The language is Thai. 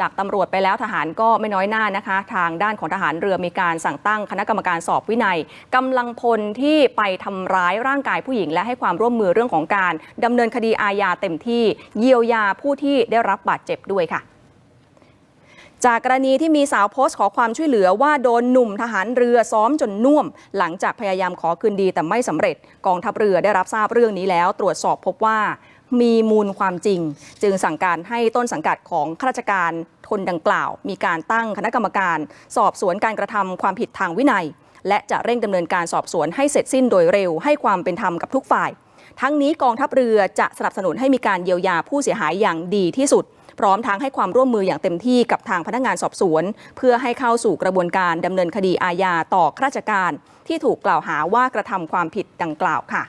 จากตำรวจไปแล้วทหารก็ไม่น้อยหน้านะคะ ทางด้านของทหารเรือมีการสั่งตั้งคณะกรรมการสอบวินัยกำลังพลที่ไปทำร้ายร่างกายผู้หญิง และให้ความร่วมมือเรื่องของการดำเนินคดีอาญาเต็มที่เยียวยาผู้ที่ได้รับบาดเจ็บด้วยค่ะจากกรณีที่มีสาวโพสต์ขอความช่วยเหลือว่าโดนหนุ่มทหารเรือซ้อมจนน่วม หลังจากพยายามขอคืนดีแต่ไม่สำเร็จ กองทัพเรือได้รับทราบเรื่องนี้แล้ว ตรวจสอบพบว่า มีมูลความจริง จึงสั่งการให้ต้นสังกัดของข้าราชการทนดังกล่าว มีการตั้งคณะกรรมการ สอบสวนการกระทำความผิดทางวินัย และจะเร่งดำเนินการสอบสวนให้เสร็จสิ้นโดยเร็วให้ความเป็นธรรมกับทุกฝ่าย ทั้งนี้กองทัพเรือจะสนับสนุนให้มีการเยียวยาผู้เสียหายอย่างดีที่สุด พร้อมทั้งให้ความร่วมมืออย่างเต็มที่กับทางพนักงานสอบสวน เพื่อให้เข้าสู่กระบวนการดำเนินคดีอาญาต่อข้าราชการ ที่ถูกกล่าวหาว่ากระทำความผิดดังกล่าวค่ะ